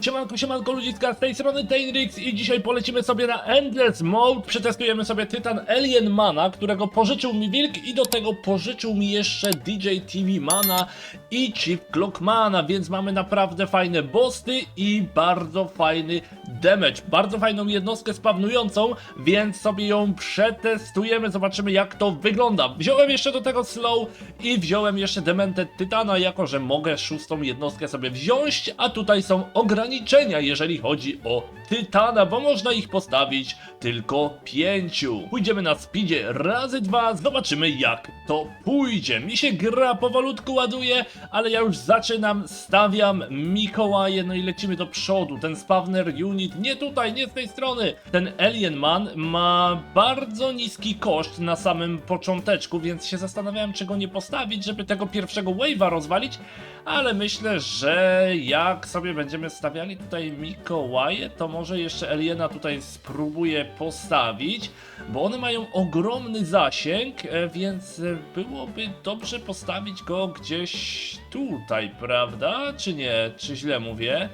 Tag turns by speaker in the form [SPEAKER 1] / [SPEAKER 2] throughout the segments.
[SPEAKER 1] Siemanko, siemanko ludziska, z tej strony Tainrix i dzisiaj polecimy sobie na Endless Mode. Przetestujemy sobie Tytan Alien Mana, którego pożyczył mi Wilk i do tego pożyczył mi jeszcze DJ TV Mana i Chief Clock Mana, więc mamy naprawdę fajne bossy i bardzo fajny damage. Bardzo fajną jednostkę spawnującą, więc sobie ją przetestujemy, zobaczymy jak to wygląda. Wziąłem jeszcze do tego Slow i wziąłem jeszcze Demented Tytana, jako że mogę szóstą jednostkę sobie wziąć, a tutaj są ograniczenia, jeżeli chodzi o Tytana, bo można ich postawić tylko pięciu. Pójdziemy na speedzie razy dwa, zobaczymy jak to pójdzie. Mi się gra powolutku ładuje, ale ja już zaczynam, stawiam Mikołaje, no i lecimy do przodu. Ten spawner unit, nie tutaj, nie z tej strony. Ten Alien Man ma bardzo niski koszt na samym począteczku, więc się zastanawiałem, czy go nie postawić, żeby tego pierwszego wave'a rozwalić, ale myślę, że jak sobie będziemy stawiali tutaj Mikołaje, to może jeszcze Aliena tutaj spróbuję postawić, bo one mają ogromny zasięg, e, więc byłoby dobrze postawić go gdzieś tutaj, prawda? Czy nie? Czy źle mówię?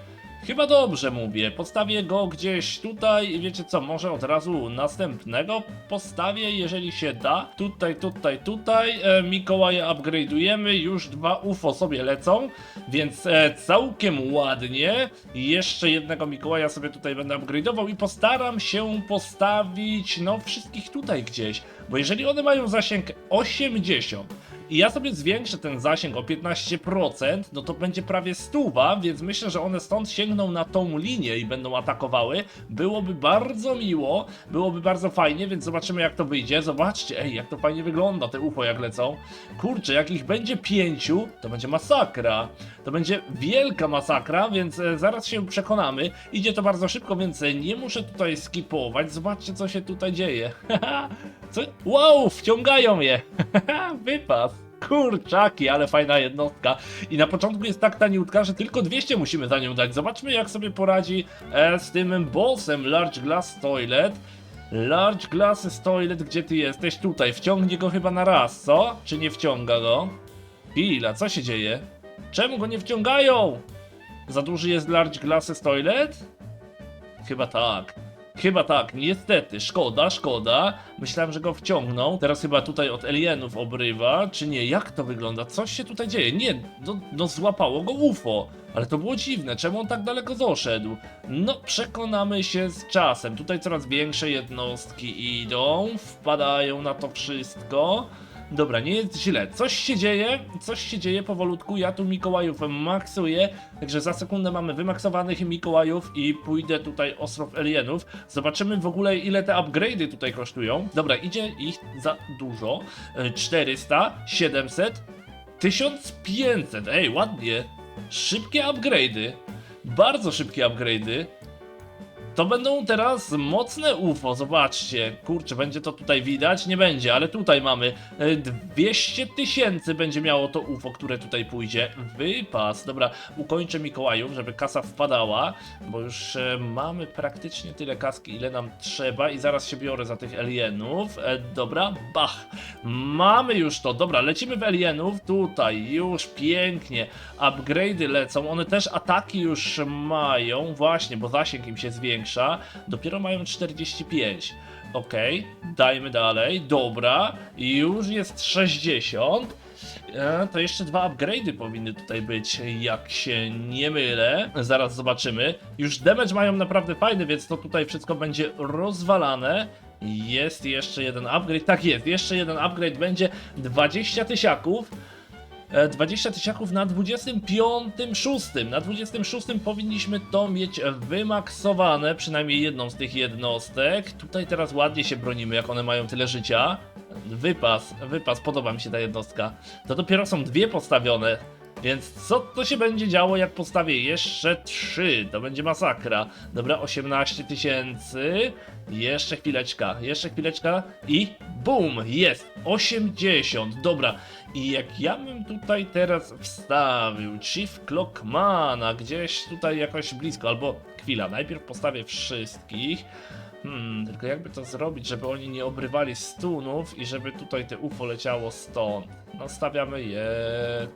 [SPEAKER 1] Chyba dobrze mówię. Postawię go gdzieś tutaj wiecie co, może od razu następnego postawię, jeżeli się da. Tutaj, tutaj, tutaj. E, Mikołaja upgrade'ujemy, już dwa UFO sobie lecą, więc e, całkiem ładnie. Jeszcze jednego Mikołaja sobie tutaj będę upgrade'ował i postaram się postawić, no wszystkich tutaj gdzieś. Bo jeżeli one mają zasięg 80 i ja sobie zwiększę ten zasięg o 15%, no to będzie prawie stuwa, więc myślę, że one stąd sięgną na tą linię i będą atakowały. Byłoby bardzo miło, byłoby bardzo fajnie, więc zobaczymy jak to wyjdzie. Zobaczcie, ej, jak to fajnie wygląda, te UFO jak lecą. Kurczę, jak ich będzie pięciu, to będzie masakra. To będzie wielka masakra, więc e, zaraz się przekonamy. Idzie to bardzo szybko, więc e, nie muszę tutaj skipować. Zobaczcie, co się tutaj dzieje. co? Wow, wciągają je. Wypas. Kurczaki, ale fajna jednostka. I na początku jest tak taniutka, że tylko 200 musimy za nią dać. Zobaczmy, jak sobie poradzi e, z tym bossem Large Glass Toilet. Large Glass Toilet, gdzie ty jesteś? Tutaj. Wciągnie go chyba na raz, co? Czy nie wciąga go? Chwila, co się dzieje? Czemu go nie wciągają? Za duży jest Large Glasses Toilet? Chyba tak. Chyba tak, niestety, szkoda, szkoda. Myślałem, że go wciągną. Teraz chyba tutaj od alienów obrywa, czy nie? Jak to wygląda? Coś się tutaj dzieje. Nie, no, no złapało go UFO. Ale to było dziwne, czemu on tak daleko doszedł? No, przekonamy się z czasem. Tutaj coraz większe jednostki idą, wpadają na to wszystko. Dobra, nie jest źle. Coś się dzieje, coś się dzieje powolutku. Ja tu Mikołajów maksuję, także za sekundę mamy wymaksowanych Mikołajów i pójdę tutaj ostro w alienów. Zobaczymy w ogóle ile te upgrade'y tutaj kosztują. Dobra, idzie ich za dużo. E, 400, 700, 1500. Ej, ładnie. Szybkie upgrade'y. Bardzo szybkie upgrade'y. To będą teraz mocne UFO, zobaczcie. Kurczę, będzie to tutaj widać? Nie będzie, ale tutaj mamy e, 200 tysięcy będzie miało to UFO, które tutaj pójdzie. Wypas. Dobra, ukończę Mikołajów, żeby kasa wpadała, bo już e, mamy praktycznie tyle kaski, ile nam trzeba i zaraz się biorę za tych alienów. E, dobra, bach. Mamy już to. Dobra, lecimy w alienów. Tutaj już pięknie. Upgrade'y lecą. One też ataki już mają. Właśnie, bo zasięg im się zwiększa. Dopiero mają 45. Okej, dajmy dalej. Dobra, już jest 60. E, to jeszcze dwa upgrade'y powinny tutaj być, jak się nie mylę. Zaraz zobaczymy. Już damage mają naprawdę fajny, więc to tutaj wszystko będzie rozwalane. Jest jeszcze jeden upgrade. Tak jest, jeszcze jeden upgrade będzie 20 tysiaków. E, 20 tysiaków na 25, na 26 powinniśmy to mieć wymaksowane, przynajmniej jedną z tych jednostek. Tutaj teraz ładnie się bronimy, jak one mają tyle życia. Wypas, wypas, podoba mi się ta jednostka. To dopiero są dwie postawione. Więc co to się będzie działo, jak postawię jeszcze trzy? To będzie masakra. Dobra, 18 tysięcy. Jeszcze chwileczka, jeszcze chwileczka i BUM! Jest! 80. Dobra. I jak ja bym tutaj teraz wstawił Chief Clockmana gdzieś tutaj jakoś blisko, albo chwila, najpierw postawię wszystkich. Hmm, tylko jakby to zrobić, żeby oni nie obrywali stunów i żeby tutaj te UFO leciało stąd. No stawiamy je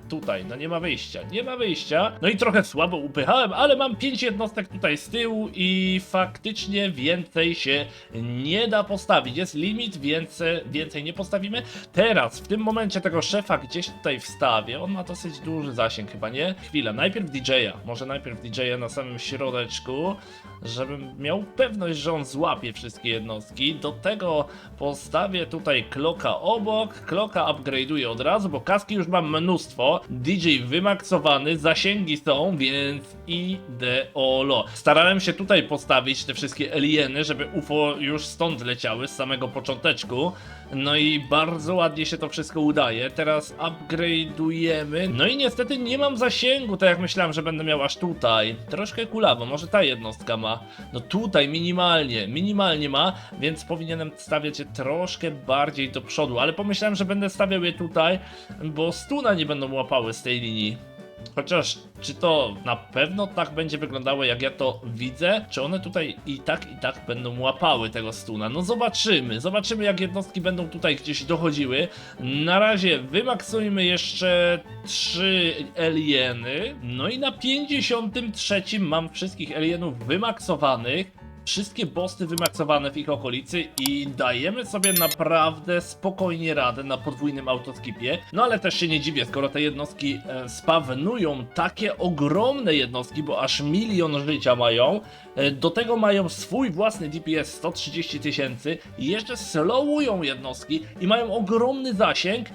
[SPEAKER 1] tutaj, no nie ma wyjścia, nie ma wyjścia. No i trochę słabo upychałem, ale mam 5 jednostek tutaj z tyłu i faktycznie więcej się nie da postawić. Jest limit, więcej, więcej nie postawimy. Teraz, w tym momencie tego szefa gdzieś tutaj wstawię. On ma dosyć duży zasięg chyba, nie? Chwila, najpierw DJ-a. Może najpierw DJ-a na samym środeczku, żebym miał pewność, że on złapie wszystkie jednostki. Do tego postawię tutaj kloka obok. Kloka upgrade'uję od razu, bo kaski już mam mnóstwo. DJ wymaksowany, zasięgi są, więc ideolo. Starałem się tutaj postawić te wszystkie alieny, żeby UFO już stąd leciały z samego począteczku. No i bardzo ładnie się to wszystko udaje. Teraz upgrade'ujemy. No i niestety nie mam zasięgu, tak jak myślałem, że będę miał aż tutaj. Troszkę kulawo, może ta jednostka ma. No tutaj minimalnie, minimalnie ma, więc powinienem stawiać je troszkę bardziej do przodu. Ale pomyślałem, że będę stawiał je tutaj, bo stuna nie będą łapały z tej linii. Chociaż, czy to na pewno tak będzie wyglądało, jak ja to widzę? Czy one tutaj i tak, i tak będą łapały tego stuna? No zobaczymy. Zobaczymy, jak jednostki będą tutaj gdzieś dochodziły. Na razie wymaksujmy jeszcze trzy alieny. No i na 53 mam wszystkich alienów wymaksowanych. Wszystkie bossy wymaksowane w ich okolicy i dajemy sobie naprawdę spokojnie radę na podwójnym autoskipie. No ale też się nie dziwię, skoro te jednostki e, spawnują takie ogromne jednostki, bo aż milion życia mają. E, do tego mają swój własny DPS 130 tysięcy i jeszcze slowują jednostki i mają ogromny zasięg.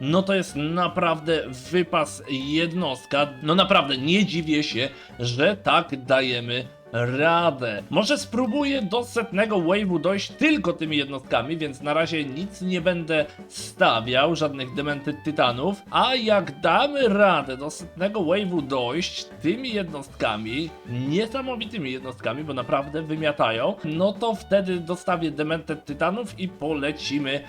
[SPEAKER 1] No to jest naprawdę wypas jednostka. No naprawdę nie dziwię się, że tak dajemy radę. Może spróbuję do setnego wave'u dojść tylko tymi jednostkami, więc na razie nic nie będę stawiał, żadnych demented tytanów. A jak damy radę do setnego wave'u dojść tymi jednostkami, niesamowitymi jednostkami, bo naprawdę wymiatają, no to wtedy dostawię demented tytanów i polecimy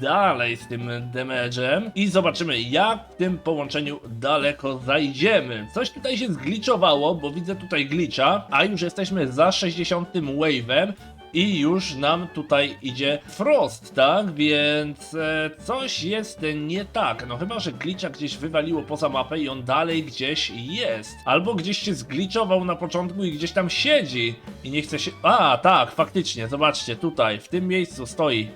[SPEAKER 1] dalej z tym damage'em i zobaczymy jak w tym połączeniu daleko zajdziemy. Coś tutaj się zgliczowało, bo widzę tutaj glitcha, a już jesteśmy za 60 wave'em i już nam tutaj idzie Frost, tak? Więc e, coś jest nie tak. No chyba, że glitcha gdzieś wywaliło poza mapę i on dalej gdzieś jest. Albo gdzieś się zgliczował na początku i gdzieś tam siedzi i nie chce się... A, tak, faktycznie, zobaczcie, tutaj, w tym miejscu stoi.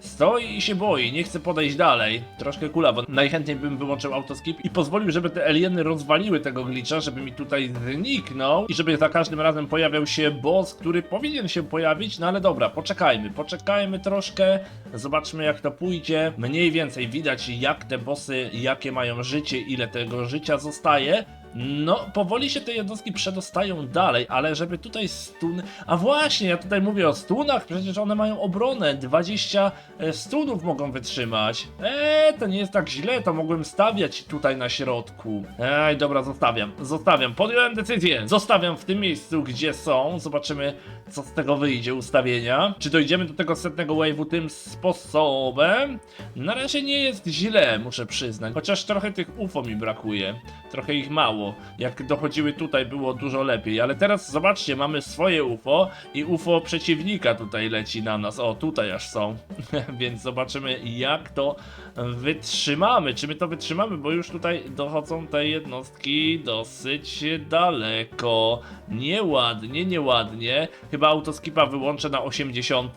[SPEAKER 1] Stoi i się boi, nie chce podejść dalej. Troszkę kulawo. Najchętniej bym wyłączył autoskip i pozwolił, żeby te alieny rozwaliły tego glitcha, żeby mi tutaj zniknął i żeby za każdym razem pojawiał się boss, który powinien się pojawić, no ale dobra, poczekajmy, poczekajmy troszkę, zobaczmy jak to pójdzie. Mniej więcej widać jak te bossy, jakie mają życie, ile tego życia zostaje. No, powoli się te jednostki przedostają dalej, ale żeby tutaj stun... A właśnie, ja tutaj mówię o stunach, przecież one mają obronę, 20 e, stunów mogą wytrzymać. Eee, to nie jest tak źle, to mogłem stawiać tutaj na środku. Ej, dobra, zostawiam, zostawiam, podjąłem decyzję, zostawiam w tym miejscu, gdzie są, zobaczymy, co z tego wyjdzie ustawienia. Czy dojdziemy do tego setnego wave'u tym sposobem? Na razie nie jest źle, muszę przyznać, chociaż trochę tych UFO mi brakuje, trochę ich mało. Jak dochodziły tutaj było dużo lepiej, ale teraz zobaczcie, mamy swoje UFO i UFO przeciwnika tutaj leci na nas. O, tutaj aż są. Więc zobaczymy jak to wytrzymamy. Czy my to wytrzymamy, bo już tutaj dochodzą te jednostki dosyć daleko. Nieładnie, nieładnie. Chyba autoskipa wyłączę na 80.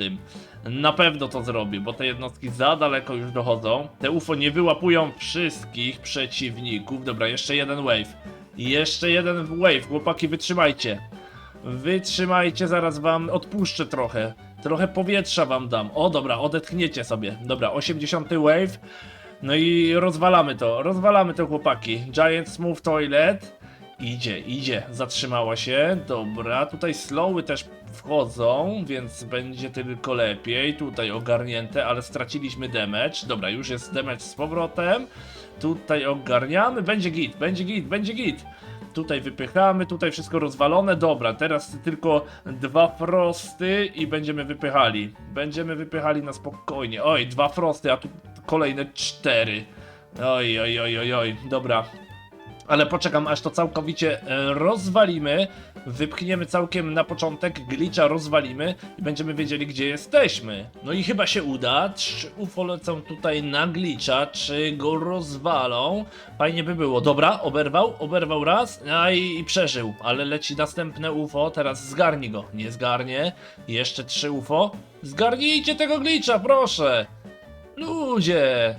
[SPEAKER 1] Na pewno to zrobię, bo te jednostki za daleko już dochodzą. Te UFO nie wyłapują wszystkich przeciwników. Dobra, jeszcze jeden wave. Jeszcze jeden wave, chłopaki, wytrzymajcie. Wytrzymajcie, zaraz wam odpuszczę trochę. Trochę powietrza wam dam. O, dobra, odetchniecie sobie. Dobra, 80 wave. No i rozwalamy to, rozwalamy to, chłopaki. Giant Smooth Toilet. Idzie, idzie, zatrzymała się. Dobra, tutaj slowy też wchodzą, więc będzie tylko lepiej. Tutaj ogarnięte, ale straciliśmy damage. Dobra, już jest damage z powrotem. Tutaj ogarniamy, będzie git, będzie git, będzie git. Tutaj wypychamy, tutaj wszystko rozwalone. Dobra, teraz tylko dwa frosty i będziemy wypychali. Będziemy wypychali na spokojnie. Oj, dwa frosty, a tu kolejne cztery. Oj, oj, oj, oj, oj, dobra. Ale poczekam, aż to całkowicie e, rozwalimy wypchniemy całkiem na początek, glitcha rozwalimy i będziemy wiedzieli, gdzie jesteśmy. No i chyba się uda. Trzy UFO lecą tutaj na glitcha, czy go rozwalą? Fajnie by było. Dobra, oberwał, oberwał raz, a i, i przeżył, ale leci następne UFO, teraz zgarni go. Nie zgarnie. Jeszcze trzy UFO. Zgarnijcie tego glitcha, proszę! Ludzie!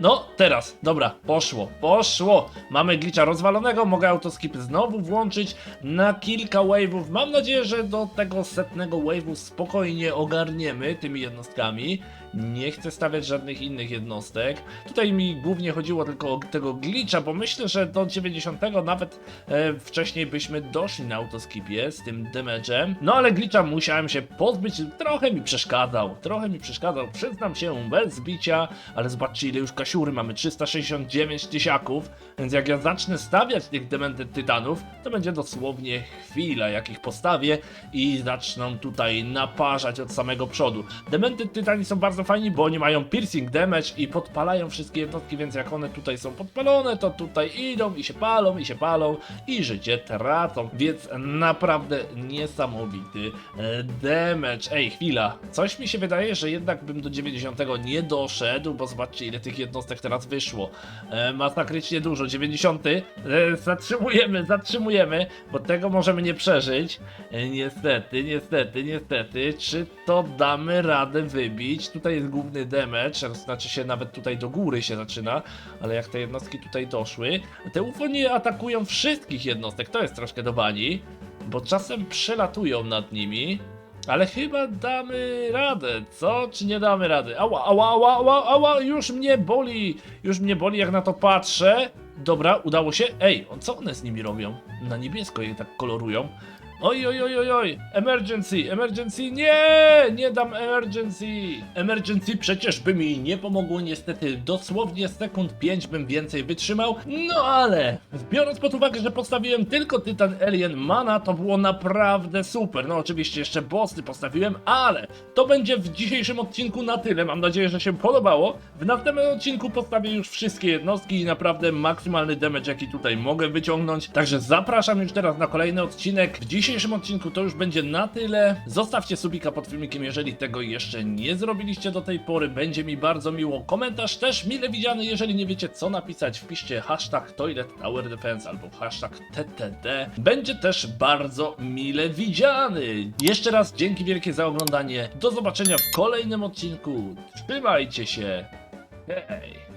[SPEAKER 1] No, teraz, dobra, poszło, poszło. Mamy glitcha rozwalonego, mogę autoskip znowu włączyć na kilka wave'ów. Mam nadzieję, że do tego setnego wave'u spokojnie ogarniemy tymi jednostkami. Nie chcę stawiać żadnych innych jednostek. Tutaj mi głównie chodziło tylko o tego glitcha, bo myślę, że do 90 nawet e, wcześniej byśmy doszli na autoskipie z tym damage'em. No ale glitcha musiałem się pozbyć, trochę mi przeszkadzał, trochę mi przeszkadzał, przyznam się, bez bicia, ale zobaczcie ile już kasiury mamy, 369 tysiaków, więc jak ja zacznę stawiać tych Demented Tytanów, to będzie dosłownie chwila jak ich postawię i zaczną tutaj naparzać od samego przodu. Demented Tytani są bardzo fajni, bo oni mają piercing damage i podpalają wszystkie jednostki, więc jak one tutaj są podpalone, to tutaj idą i się palą, i się palą i życie tracą, więc naprawdę niesamowity e, damage. Ej, chwila, coś mi się wydaje, że jednak bym do 90 nie doszedł, bo zobaczcie ile tych jednostek teraz wyszło. E, masakrycznie dużo, 90. E, zatrzymujemy, zatrzymujemy, bo tego możemy nie przeżyć. E, niestety, niestety, niestety. Czy to damy radę wybić? Tutaj jest główny damage, znaczy się nawet tutaj do góry się zaczyna, ale jak te jednostki tutaj doszły, te UFO nie atakują wszystkich jednostek, to jest troszkę do bani, bo czasem przelatują nad nimi. Ale chyba damy radę, co? Czy nie damy rady? Ała, ała, ała, ała, ała, już mnie boli, już mnie boli jak na to patrzę. Dobra, udało się. Ej, co one z nimi robią? Na niebiesko je tak kolorują. Oj, oj, oj, oj, oj, emergency, emergency, nie, nie dam emergency. Emergency przecież by mi nie pomogło, niestety, dosłownie sekund 5 bym więcej wytrzymał, no ale, biorąc pod uwagę, że postawiłem tylko Tytan Alien Mana, to było naprawdę super. No oczywiście jeszcze bossy postawiłem, ale to będzie w dzisiejszym odcinku na tyle, mam nadzieję, że się podobało. W następnym odcinku postawię już wszystkie jednostki i naprawdę maksymalny damage, jaki tutaj mogę wyciągnąć. Także zapraszam już teraz na kolejny odcinek. W dzisiejszym odcinku to już będzie na tyle. Zostawcie subika pod filmikiem, jeżeli tego jeszcze nie zrobiliście do tej pory. Będzie mi bardzo miło. Komentarz też mile widziany. Jeżeli nie wiecie co napisać, wpiszcie hashtag Toilet Tower Defense albo hashtag TTD. Będzie też bardzo mile widziany. Jeszcze raz dzięki wielkie za oglądanie. Do zobaczenia w kolejnym odcinku. Trzymajcie się. Hej.